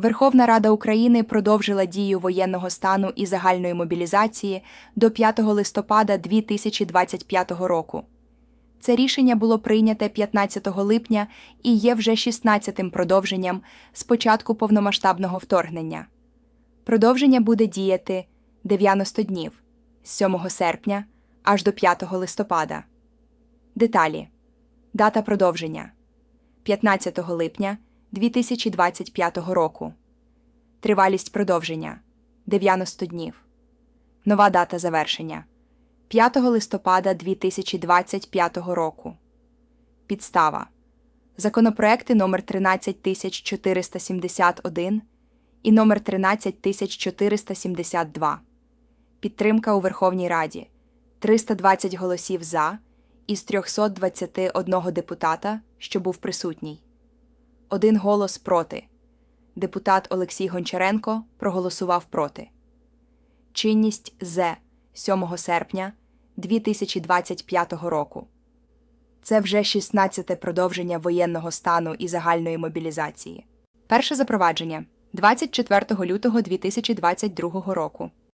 Верховна Рада України продовжила дію воєнного стану і загальної мобілізації до 5 листопада 2025 року. Це рішення було прийняте 15 липня і є вже 16-тим продовженням з початку повномасштабного вторгнення. Продовження буде діяти 90 днів з 7 серпня аж до 5 листопада. Деталі. Дата продовження 15 липня 2025 року. Тривалість продовження 90 днів. Нова дата завершення 5 листопада 2025 року. Підстава. Законопроекти номер 13471 і номер 13472. Підтримка у Верховній Раді 320 голосів за із 321 депутата, що був присутній. Один голос проти. Депутат Олексій Гончаренко проголосував проти. Чинність з 7 серпня 2025 року. Це вже 16-те продовження воєнного стану і загальної мобілізації. Перше запровадження 24 лютого 2022 року.